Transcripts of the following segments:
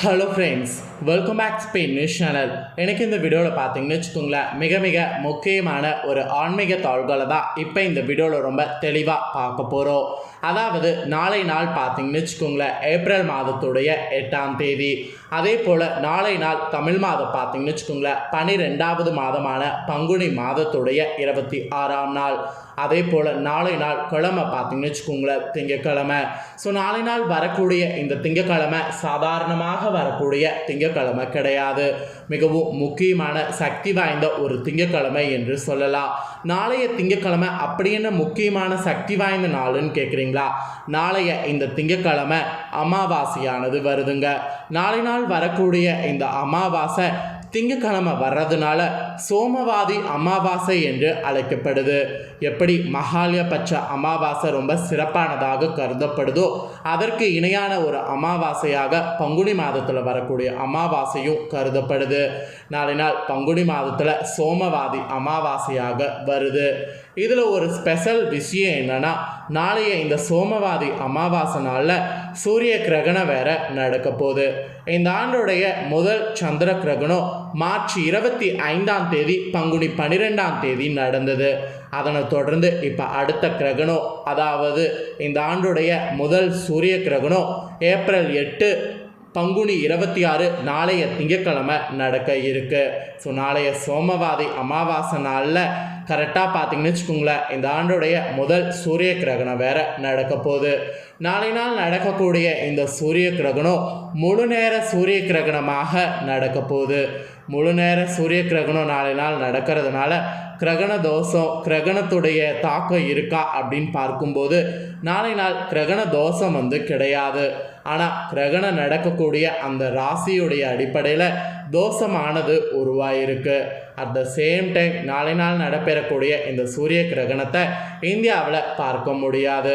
Hello friends welcome back Spain news channel எனக்கு இந்த வீடியோவில் பார்த்தீங்கன்னு வச்சுக்கோங்களேன் மிக மிக முக்கியமான ஒரு ஆன்மீக தாள்களை தான் இப்போ இந்த வீடியோவில் ரொம்ப தெளிவாக பார்க்க போகிறோம் அதாவது நாளை நாள் பார்த்தீங்கன்னு வச்சுக்கோங்களேன் ஏப்ரல் மாதத்துடைய எட்டாம் தேதி. அதே போல் நாளை நாள் தமிழ் மாதம் பார்த்தீங்கன்னு வச்சுக்கோங்களேன் பனிரெண்டாவது மாதமான பங்குனி மாதத்துடைய இருபத்தி ஆறாம் நாள். அதே போல் நாளை நாள் கிழமை பார்த்தீங்கன்னு வச்சுக்கோங்களேன் திங்கக்கிழமை. ஸோ நாளை நாள் வரக்கூடிய இந்த திங்கக்கிழமை சாதாரணமாக வரக்கூடிய திங்கக்கிழமை கிடையாது. மிகவும் முக்கியமான சக்தி வாய்ந்த ஒரு திங்கக்கிழமை என்று சொல்லலாம். நாளைய திங்கக்கிழமை அப்படி என்ன முக்கியமான சக்தி வாய்ந்த நாளுன்னு கேட்குறீங்களா? நாளைய இந்த திங்கக்கிழமை அமாவாசையானது வருதுங்க. நாளை நாள் வரக்கூடிய இந்த அமாவாசை திங்கக்கிழமை வர்றதுனால சோமவாதி அமாவாசை என்று அழைக்கப்படுது. எப்படி மகாலயபட்ச அமாவாசை ரொம்ப சிறப்பானதாக கருதப்படுதோ அதற்கு இணையான ஒரு அமாவாசையாக பங்குனி மாதத்தில் வரக்கூடிய அமாவாசையும் கருதப்படுது. நாளை நாள் பங்குனி மாதத்தில் சோமவாதி அமாவாசையாக வருது. இதில் ஒரு ஸ்பெஷல் விஷயம் என்னென்னா நாளைய இந்த சோமவாதி அமாவாசை நாளில் சூரிய கிரகணம் வேற நடக்க போகுது. இந்த ஆண்டுடைய முதல் சந்திர கிரகணம் மார்ச் இருபத்தி ஐந்தாம் தேதி பங்குனி பன்னிரெண்டாம் தேதி நடந்தது. அதனை தொடர்ந்து இப்போ அடுத்த கிரகணம் அதாவது இந்த ஆண்டுடைய முதல் சூரிய கிரகணம் ஏப்ரல் எட்டு பங்குனி இருபத்தி ஆறு நாளைய திங்கட்கிழமை நடக்க இருக்கு. ஸோ நாளைய சோமவாதி அமாவாசை நாளில் கரெக்டாக பார்த்தீங்கன்னு வச்சுக்கோங்களேன் இந்த ஆண்டுடைய முதல் சூரிய கிரகணம் வேற நடக்க போகுது. நாளை நாள் நடக்கக்கூடிய இந்த சூரிய கிரகணம் முழு நேர சூரிய கிரகணமாக நடக்க போகுது. முழு நேர சூரிய கிரகணம் நாளை நாள் நடக்கிறதுனால கிரகண தோஷம் கிரகணத்துடைய தாக்கம் இருக்கா அப்படின்னு பார்க்கும்போது நாளை நாள் கிரகண தோஷம் வந்து கிடையாது. ஆனால் கிரகணம் நடக்கக்கூடிய அந்த ராசியுடைய அடிப்படையில் தோஷமானது உருவாயிருக்கு. அட் த சேம் டைம் நாளை நாள் நடைபெறக்கூடிய இந்த சூரிய கிரகணத்தை இந்தியாவில் பார்க்க முடியாது.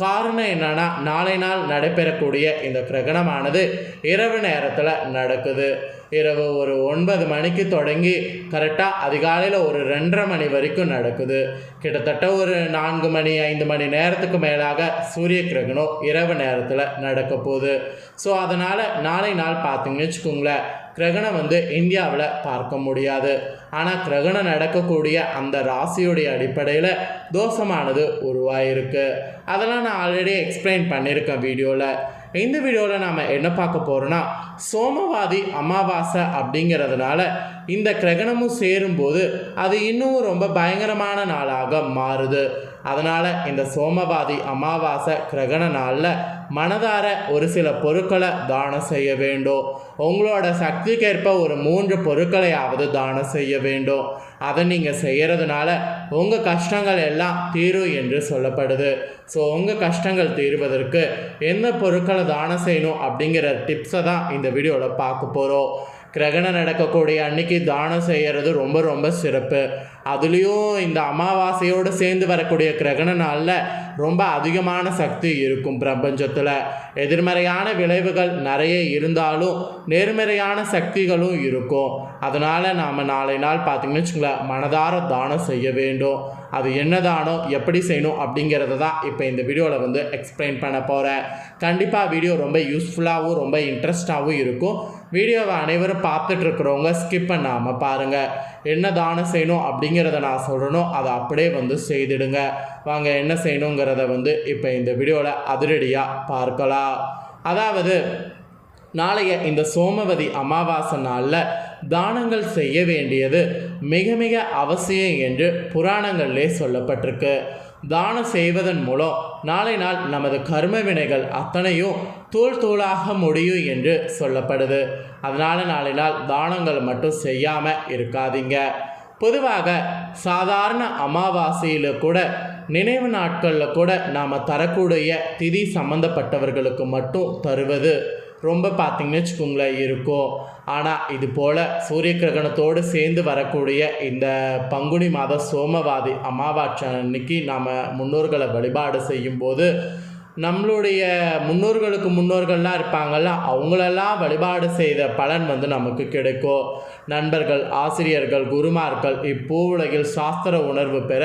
காரணம் என்னன்னா நாளை நாள் நடைபெறக்கூடிய இந்த கிரகணமானது இரவு நேரத்தில் நடக்குது. இரவு ஒரு ஒன்பது மணிக்கு தொடங்கி கரெக்டாக அதிகாலையில் ஒரு ரெண்டரை மணி வரைக்கும் நடக்குது. கிட்டத்தட்ட ஒரு நான்கு மணி ஐந்து மணி நேரத்துக்கு மேலாக சூரிய கிரகணம் இரவு நேரத்தில் நடக்க போகுது. ஸோ அதனால் நாளை நாள் பார்த்தீங்கன்னு வச்சுக்கோங்களேன் கிரகணம் வந்து இந்தியாவில் பார்க்க முடியாது. ஆனால் கிரகணம் நடக்கக்கூடிய அந்த ராசியுடைய அடிப்படையில் தோஷமானது உருவாயிருக்கு. அதெல்லாம் நான் ஆல்ரெடி எக்ஸ்பிளைன் பண்ணியிருக்கேன் வீடியோவில் இந்த வீடியோவில் நாம் என்ன பார்க்க போகிறோன்னா சோமவாதி அமாவாசை அப்படிங்கிறதுனால இந்த கிரகணமும் சேரும்போது அது இன்னும் ரொம்ப பயங்கரமான நாளாக மாறுது. அதனால் இந்த சோமவாதி அமாவாசை கிரகண நாளில் மனதார ஒரு சில பொருட்களை தானம் செய்ய வேண்டும். உங்களோட சக்திக்கேற்ப ஒரு மூன்று பொருட்களையாவது தானம் செய்ய வேண்டும். அதை நீங்கள் செய்கிறதுனால உங்கள் கஷ்டங்கள் எல்லாம் தீரும் என்று சொல்லப்படுது. ஸோ உங்கள் கஷ்டங்கள் தீருவதற்கு எந்த பொருட்களை தானம் செய்யணும் அப்படிங்கிற டிப்ஸை தான் இந்த வீடியோவில் பார்க்க போகிறோம் கிரகணம் நடக்கக்கூடிய அன்னைக்கு தானம் செய்கிறது ரொம்ப ரொம்ப சிறப்பு. அதுலேயும் இந்த அமாவாசையோடு சேர்ந்து வரக்கூடிய கிரகண நாளில் ரொம்ப அதிகமான சக்தி இருக்கும் பிரபஞ்சத்தில். எதிர்மறையான விளைவுகள் நிறைய இருந்தாலும் நேர்மறையான சக்திகளும் இருக்கும். அதனால் நாம் நாளை நாள் பார்த்திங்கன்னு வச்சுங்களேன் மனதார தானம் செய்ய வேண்டும். அது என்ன தானம் எப்படி செய்யணும் அப்படிங்கிறத தான் இப்போ இந்த வீடியோவில் வந்து எக்ஸ்பிளைன் பண்ண போகிறேன் கண்டிப்பாக வீடியோ ரொம்ப யூஸ்ஃபுல்லாகவும் ரொம்ப இன்ட்ரெஸ்டாகவும் இருக்கும். வீடியோவை அனைவரும் பார்த்துட்டு இருக்கிறவங்க ஸ்கிப் பண்ணாமல் பாருங்கள் என்ன தானம் செய்யணும் அப்படிங்கிறத நான் சொல்கிறனோ அதை அப்படியே வந்து செய்திடுங்க. வாங்க என்ன செய்யணுங்கிறத வந்து இப்போ இந்த வீடியோவில் அதிரடியாக பார்க்கலாம். அதாவது நாளைய இந்த சோமவதி அமாவாசை நாளில் தானங்கள் செய்ய வேண்டியது மிக மிக அவசியம் என்று புராணங்களிலே சொல்லப்பட்டிருக்கு. தானம் செய்வதன் மூலம் நாளை நாள் நமது கர்ம வினைகள் அத்தனையும் தூள் தூளாக முடியும் என்று சொல்லப்படுது. அதனால் நாளை நாள் தானங்கள் மட்டும் செய்யாமல் இருக்காதீங்க. பொதுவாக சாதாரண அமாவாசையில் கூட நினைவு நாட்களில் கூட நாம் தரக்கூடிய திதி சம்மந்தப்பட்டவர்களுக்கு மட்டும் தருவது ரொம்ப பார்த்திங்கன்னு வச்சுக்கோங்களேன் இருக்கும். ஆனால் இது போல் சூரிய கிரகணத்தோடு சேர்ந்து வரக்கூடிய இந்த பங்குனி மாத சோமவாதி அமாவாசை அன்னைக்கு நாம் முன்னோர்களை வழிபாடு செய்யும்போது நம்மளுடைய முன்னோர்களுக்கு முன்னோர்கள்லாம் இருப்பாங்கள்ல அவங்களெல்லாம் வழிபாடு செய்த பலன் வந்து நமக்கு கிடைக்கும். நண்பர்கள் ஆசிரியர்கள் குருமார்கள் இப்பூவுலகில் சாஸ்திர உணர்வு பெற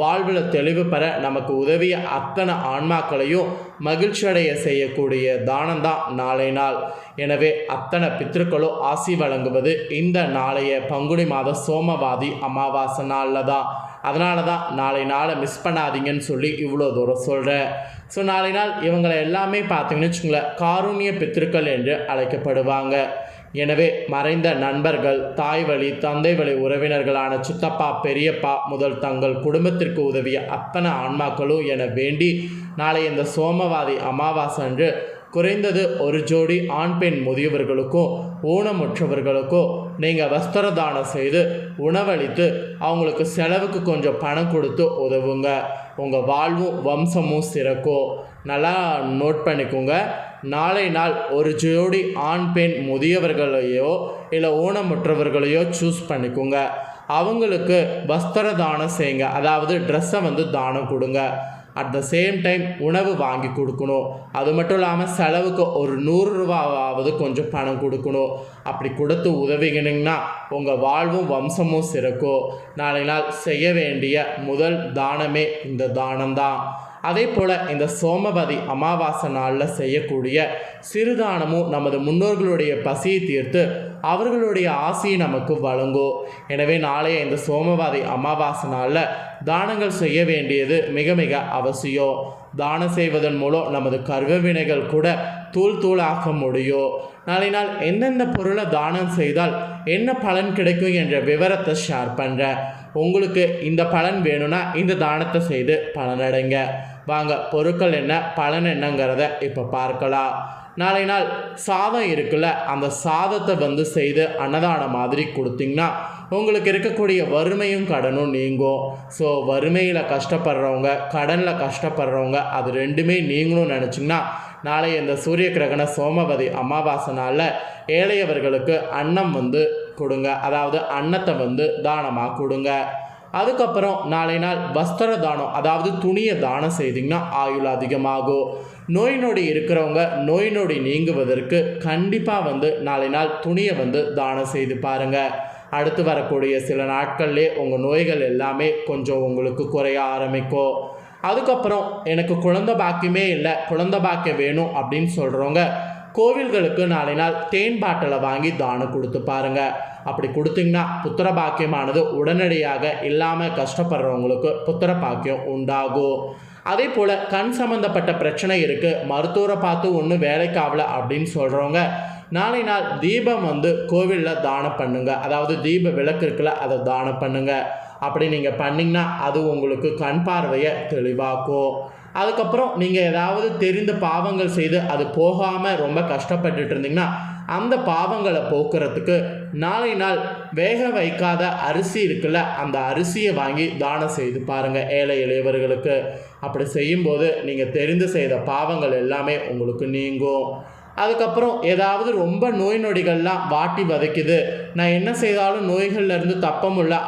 வாழ்வில் தெளிவு பெற நமக்கு உதவிய அத்தனை ஆன்மாக்களையும் மகிழ்ச்சியடைய செய்யக்கூடிய தானம் தான் நாளை நாள். எனவே அத்தனை பித்திருக்களும் ஆசி வழங்குவது இந்த நாளைய பங்குனி மாத சோமவாதி அமாவாசை நாளில் தான். அதனால தான் நாளை நாளை மிஸ் பண்ணாதீங்கன்னு சொல்லி இவ்வளோ தூரம் சொல்கிறேன் ஸோ நாளை நாள் இவங்களை எல்லாமே பார்த்தீங்கன்னு வச்சுங்களேன் காருண்ய பித்திருக்கள் என்று அழைக்கப்படுவாங்க. எனவே மறைந்த நண்பர்கள் தாய் வழி தந்தை வழி உறவினர்களான சித்தப்பா பெரியப்பா முதல் தங்கள் குடும்பத்திற்கு உதவிய அத்தனை ஆன்மாக்களும் என வேண்டி நாளை இந்த சோமவாதி அமாவாசை அன்று குறைந்தது ஒரு ஜோடி ஆண் பெண் முதியவர்களுக்கும் ஊனமுற்றவர்களுக்கும் நீங்கள் வஸ்திர தானம் செய்து உணவளித்து அவங்களுக்கு செலவுக்கு கொஞ்சம் பணம் கொடுத்து உதவுங்க. உங்கள் வாழ்வும் வம்சமும் சிறக்கும். நல்லா நோட் பண்ணிக்கோங்க. நாளை நாள் ஒரு ஜோடி ஆண் பெண் முதியவர்களையோ இல்லை ஊனமுற்றவர்களையோ சூஸ் பண்ணிக்கோங்க. அவங்களுக்கு வஸ்திர தானம் செய்யுங்க. அதாவது ட்ரெஸ்ஸை வந்து தானம் கொடுங்க. அட் த சேம் டைம் உணவு வாங்கி கொடுக்கணும். அது மட்டும் இல்லாமல் செலவுக்கு ஒரு நூறுரூவாவது கொஞ்சம் பணம் கொடுக்கணும். அப்படி கொடுத்து உதவிங்கன்னா உங்கள் வாழ்வும் வம்சமும் சிறக்கும். நாளை நாள் செய்ய வேண்டிய முதல் தானமே இந்த தானம்தான். அதே போல் இந்த சோமவதி அமாவாசை நாளில் செய்யக்கூடிய சிறுதானமும் நமது முன்னோர்களுடைய பசியை தீர்த்து அவர்களுடைய ஆசையை நமக்கு வழங்கும் எனவே நாளைய இந்த சோமவாதி அமாவாசை நாளில் தானங்கள் செய்ய வேண்டியது மிக மிக அவசியம். தானம் செய்வதன் மூலம் நமது கர்வ வினைகள் கூட தூள் தூளாக்க முடியும் நாளை நாள் எந்தெந்த பொருளை தானம் செய்தால் என்ன பலன் கிடைக்கும் என்ற விவரத்தை ஷேர் பண்ணுறேன் உங்களுக்கு இந்த பலன் வேணும்னா இந்த தானத்தை செய்து பலனடைங்க. வாங்க பொருட்கள் என்ன பலன் என்னங்கிறத இப்போ பார்க்கலாம். நாளை நாள் சாதம் இருக்குல்ல அந்த சாதத்தை வந்து செய்து அன்னதானம் மாதிரி கொடுத்தீங்கன்னா உங்களுக்கு இருக்கக்கூடிய வறுமையும் கடனும் நீங்கும். ஸோ வறுமையில் கஷ்டப்படுறவங்க கடனில் கஷ்டப்படுறவங்க அது ரெண்டுமே நீங்களும் நினச்சிங்கன்னா நாளை இந்த சூரிய கிரகண சோமவதி அமாவாசை நாளில் ஏழையவர்களுக்கு அன்னம் வந்து கொடுங்க. அதாவது அன்னத்தை வந்து தானமாக கொடுங்க. அதுக்கப்புறம் நாளை நாள் வஸ்திர தானம் அதாவது துணியை தானம் செய்தீங்கன்னா ஆயுள் அதிகமாகும். நோய் நொடி இருக்கிறவங்க நோய் நொடி நீங்குவதற்கு கண்டிப்பாக வந்து நாளை நாள் துணியை வந்து தானம் செய்து பாருங்கள் அடுத்து வரக்கூடிய சில நாட்கள்லே உங்கள் நோய்கள் எல்லாமே கொஞ்சம் உங்களுக்கு குறைய ஆரம்பிக்கும். அதுக்கப்புறம் எனக்கு குழந்த பாக்கியமே இல்லை குழந்த பாக்கியம் வேணும் அப்படின்னு சொல்கிறவங்க கோவில்களுக்கு நாளை நாள் தேன் பாட்டிலை வாங்கி தானம் கொடுத்து பாருங்க. அப்படி கொடுத்தீங்கன்னா புத்திர பாக்கியமானது உடனடியாக இல்லாமல் கஷ்டப்படுறவங்களுக்கு புத்திர பாக்கியம் உண்டாகும். அதே போல் கண் சம்மந்தப்பட்ட பிரச்சனை இருக்குது மருத்துவரை பார்த்து ஒன்றும் வேலைக்காகல அப்படின்னு சொல்கிறவங்க நாளை நாள் தீபம் வந்து கோவிலில் தானம் பண்ணுங்க. அதாவது தீப விளக்கு இருக்குல்ல அதை தானம் பண்ணுங்க. அப்படி நீங்கள் பண்ணிங்கன்னா அது உங்களுக்கு கண் பார்வையை தெளிவாக்கும். அதுக்கப்புறம் நீங்கள் ஏதாவது தெரிந்த பாவங்கள் செய்து அது போகாமல் ரொம்ப கஷ்டப்பட்டுட்டு இருந்தீங்கன்னா அந்த பாவங்களை போக்குறதுக்கு நாளை நாள் வேக வைக்காத அரிசி இருக்குல்ல அந்த அரிசியை வாங்கி தானம் செய்து பாருங்கள் ஏழை இளையவர்களுக்கு அப்படி செய்யும்போது நீங்கள் தெரிந்து செய்த பாவங்கள் எல்லாமே உங்களுக்கு நீங்கும். அதுக்கப்புறம் ஏதாவது ரொம்ப நோய் நொடிகள்லாம் வாட்டி வதைக்குது. நான் என்ன செய்தாலும் நோய்கள்ல இருந்து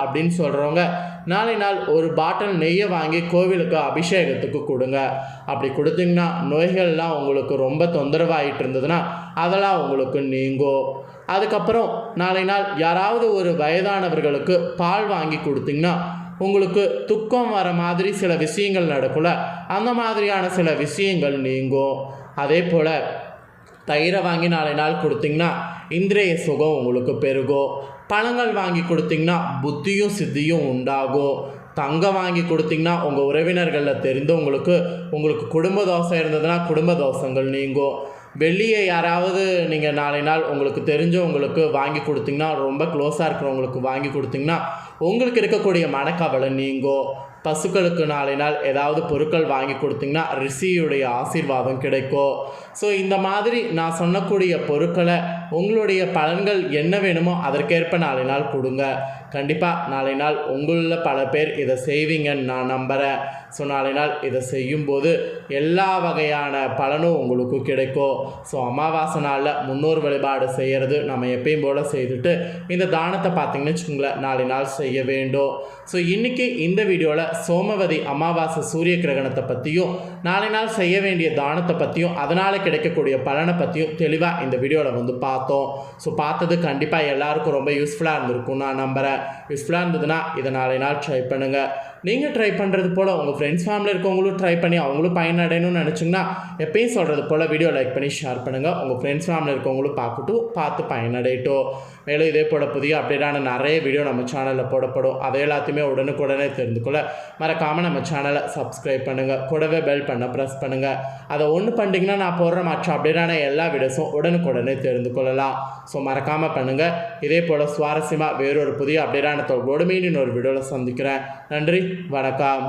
அப்படின்னு சொல்கிறவங்க நாளை நாள் ஒரு பாட்டில் நெய்யை வாங்கி கோவிலுக்கு அபிஷேகத்துக்கு கொடுங்க. அப்படி கொடுத்தீங்கன்னா நோய்கள்லாம் உங்களுக்கு ரொம்ப தொந்தரவாயிட்டு இருந்ததுன்னா அதெல்லாம் உங்களுக்கு நீங்கும் அதுக்கப்புறம் நாளை நாள் யாராவது ஒரு வயதானவர்களுக்கு பால் வாங்கி கொடுத்தீங்கன்னா உங்களுக்கு துக்கம் வர மாதிரி சில விஷயங்கள் நடக்கும்ல அந்த மாதிரியான சில விஷயங்கள் நீங்கும் அதே போல் தயிரை வாங்கி நாளை நாள் கொடுத்தீங்கன்னா இந்திரிய சுகம் உங்களுக்கு பெருகும் பழங்கள் வாங்கி கொடுத்தீங்கன்னா புத்தியும் சித்தியும் உண்டாகும் தங்கம் வாங்கி கொடுத்தீங்கன்னா உங்கள் உறவினர்களில் தெரிந்தவங்களுக்கு உங்களுக்கு குடும்ப தோசை இருந்ததுன்னா குடும்ப தோஷங்கள் நீங்கும் வெள்ளியை யாராவது நீங்கள் நாளை நாள் உங்களுக்கு தெரிஞ்சவங்களுக்கு வாங்கி கொடுத்தீங்கன்னா ரொம்ப க்ளோஸாக இருக்கிறவங்களுக்கு வாங்கி கொடுத்தீங்கன்னா உங்களுக்கு இருக்கக்கூடிய மனக்கவலை நீங்கும் பசுக்களுக்கு நாளை நாள் ஏதாவது பொருட்கள் வாங்கி கொடுத்தீங்கன்னா ரிஷியுடைய ஆசீர்வாதம் கிடைக்கும் ஸோ இந்த மாதிரி நான் சொன்னக்கூடிய பொருட்களை உங்களுடைய பலன்கள் என்ன வேணுமோ அதற்கேற்ப நாளை நாள் கொடுங்க. கண்டிப்பாக நாளை நாள் உங்களில் பல பேர் இதை செய்வீங்கன்னு நான் நம்புகிறேன் ஸோ நாளை நாள் இதை செய்யும்போது எல்லா வகையான பலனும் உங்களுக்கு கிடைக்கும். ஸோ அமாவாசை நாளில் முன்னோர் வழிபாடு செய்கிறது நம்ம எப்பயும் போல் செய்துட்டு இந்த தானத்தை பார்த்திங்கன்னு வச்சுக்கோங்களேன் நாளை நாள் செய்ய வேண்டும். ஸோ இன்றைக்கி இந்த வீடியோவில் சோமவதி அமாவாசை சூரிய கிரகணத்தை பற்றியும் நாளை நாள் செய்ய வேண்டிய தானத்தை பற்றியும் அதனால் கிடைக்கக்கூடிய பலனை பற்றியும் தெளிவாக இந்த வீடியோவில் வந்து பார்த்தோம். ஸோ பார்த்தது கண்டிப்பாக எல்லாருக்கும் ரொம்ப யூஸ்ஃபுல்லாக இருந்திருக்கும் நான் நம்புகிறேன் யூஸ்ஃபுல்லாக இருந்ததுன்னா இதை நாளை நாள் ட்ரை பண்ணுங்கள் நீங்கள் ட்ரை பண்ணுறது போல் உங்கள் ஃப்ரெண்ட்ஸ் ஃபேமிலி இருக்கவங்களும் ட்ரை பண்ணி அவங்களும் பயனடையணும்னு நினச்சிங்கன்னா எப்பயும் சொல்கிறது போல் வீடியோ லைக் பண்ணி ஷேர் பண்ணுங்கள் உங்கள் ஃப்ரெண்ட்ஸ் ஃபேமிலி இருக்கவங்களும் பார்க்கட்டும் பார்த்து பயனடையட்டும். மேலும் இதே போல் புதிய அப்டேட்டான நிறைய வீடியோ நம்ம சேனலில் போடப்படும். அதை எல்லாத்தையுமே உடனுக்குடனே தெரிந்து கொள்ள மறக்காமல் நம்ம சேனலை சப்ஸ்கிரைப் பண்ணுங்கள் கூடவே பெல் பண்ண ப்ரெஸ் பண்ணுங்கள் அதை ஒன்று பண்ணிட்டீங்கன்னா நான் போடுற மற்ற அப்டேட்டான எல்லா வீடியோஸும் உடனுக்குடனே தெரிந்து கொள்ளலாம். ஸோ மறக்காமல் பண்ணுங்கள் இதே போல் சுவாரஸ்யமாக வேறொரு புதிய அப்டேட்டான தொடர்போடு மீண்டும் ஒரு வீடியோவில் சந்திக்கிறேன். நன்றி. வணக்கம்